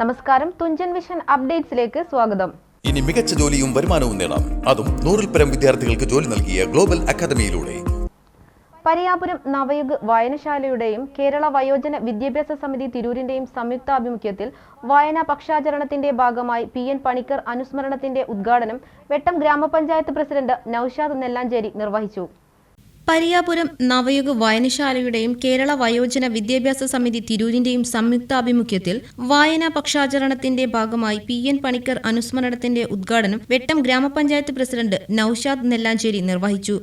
നമസ്കാരം. തുഞ്ചൻ വിഷൻ അപ്ഡേറ്റ്സിലേക്ക് സ്വാഗതം. ഇനി മികച്ച ജോലിയും വരുമാനവും നേടാം. അതും നൂറിൽ പരം വിദ്യാർത്ഥികൾക്ക് ജോലി നൽകിയ ഗ്ലോബൽ അക്കാദമിയിലൂടെ. പരിയാപുരം നവയുഗ് വായനശാലയുടെയും കേരള വയോജന വിദ്യാഭ്യാസ സമിതി തിരൂരിന്റെയും സംയുക്താഭിമുഖ്യത്തിൽ വായനാ പക്ഷാചരണത്തിന്റെ ഭാഗമായി പി എൻ പണിക്കർ അനുസ്മരണത്തിന്റെ ഉദ്ഘാടനം വെട്ടം ഗ്രാമപഞ്ചായത്ത് പ്രസിഡന്റ് നൌഷാദ് നെല്ലാഞ്ചേരി നിർവഹിച്ചു. പരിയാപുരം നവയുഗ വായനശാലയുടെയും കേരള വയോജന വിദ്യാഭ്യാസ സമിതി തിരൂരിന്റെയും സംയുക്താഭിമുഖ്യത്തിൽ വായനാ പക്ഷാചരണത്തിന്റെ ഭാഗമായി പി എൻ പണിക്കർ അനുസ്മരണത്തിന്റെ ഉദ്ഘാടനം വെട്ടം ഗ്രാമപഞ്ചായത്ത് പ്രസിഡന്റ് നൌഷാദ് നെല്ലാഞ്ചേരി നിർവഹിച്ചു.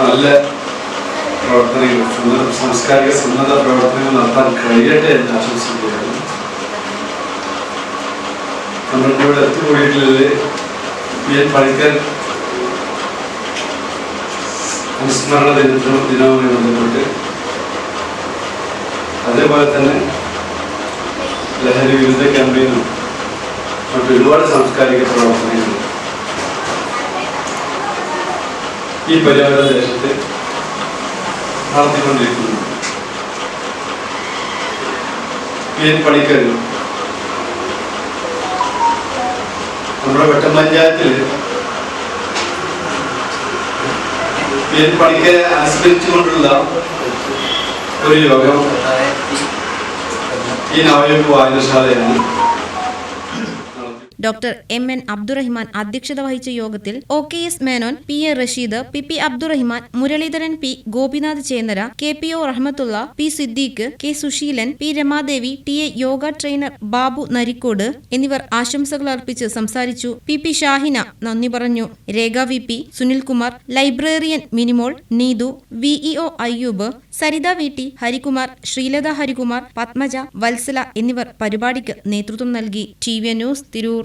നല്ല പ്രവർത്തനങ്ങൾ സാംസ്കാരിക സന്നദ്ധ പ്രവർത്തനങ്ങൾ നടത്താൻ കഴിയട്ടെ എന്ന് ആശംസിക്കുകയാണ്. നമ്മളുടെ ഇവിടെ എത്തിക്കൂടിയിട്ടുള്ളത് പി എൻ പണിക്കർ അനുസ്മരണ ദിനത്തിന് ദിനവുമായി ബന്ധപ്പെട്ട് അതേപോലെ തന്നെ ലഹരി വിരുദ്ധ ക്യാമ്പയിനും മറ്റു ഒരുപാട് സാംസ്കാരിക പ്രവർത്തനങ്ങൾ ഈ പര്യാവരണ ദേശത്ത് നടത്തിക്കൊണ്ടിരിക്കുന്നു. പി എൻ പണിക്കർ നമ്മുടെ വെട്ടം പഞ്ചായത്തിൽ പണിക്കരെ അനുസ്മരിച്ചു അനുസ്മരിച്ചുകൊണ്ടുള്ള ഒരു യോഗം ഈ നവയുഗ വായനശാലയാണ്. ഡോക്ടർ എം എൻ അബ്ദുറഹിമാൻ അധ്യക്ഷത വഹിച്ച യോഗത്തിൽ O K S Menon P A Rasheed P P Abdurahiman Muraleedharan P Gopinath Chennara K P O Rahmathulla P Siddique K Susheelan P Ramadevi T A yoga trainer Babu Narikkode എന്നിവർ ആശംസകൾ അർപ്പിച്ച് സംസാരിച്ചു. P P Shahina നന്ദി പറഞ്ഞു. Rekha V P Sunilkumar librarian Minimol Neethu VEO Ayyoob Saritha V T Harikumar Sreelatha Harikumar Padmaja Vatsala എന്നിവർ പരിപാടിക്ക് നേതൃത്വം നൽകി. T V news Tirur.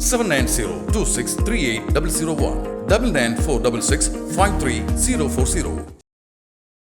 Seven nine zero two six three eight double zero one double nine four double six five three zero four zero